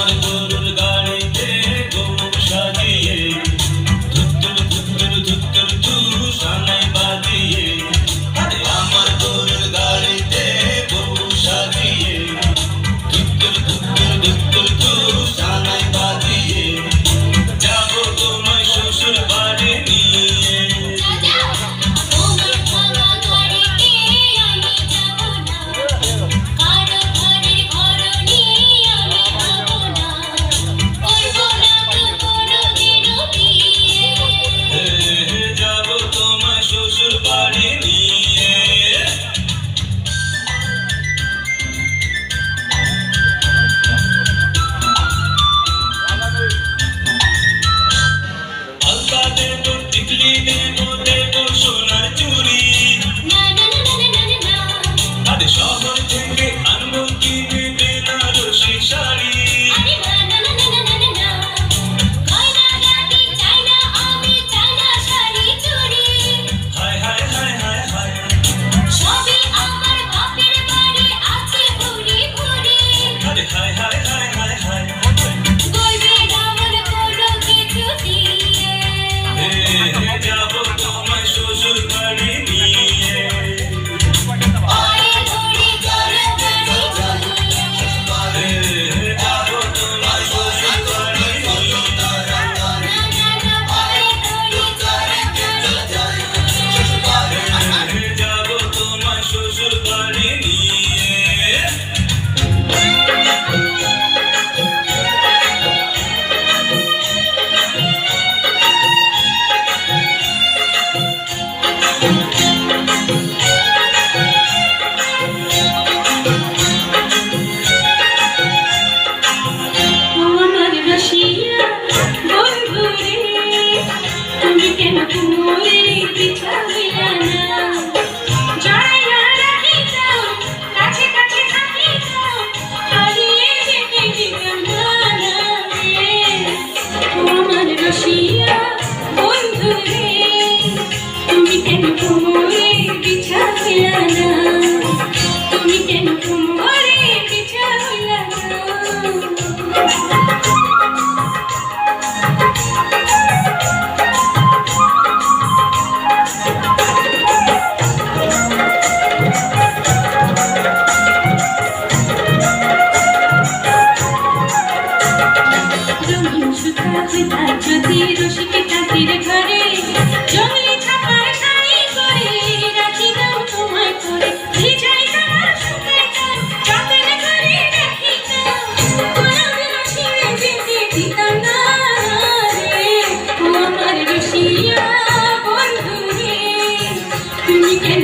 আমার গরুর যদি রসিক ঠাকুরের ঘরে, জলে থাকার শাড়ি করে রাখি দাও তোমায় করে ভিজাই তোমার সুখের গান চাঁদের ঘরে রাখি দাও। তোমার রসিকে যেতে দিতাম না রে, ও আমার রসিয়া বন্ধু রে। তুমি কেন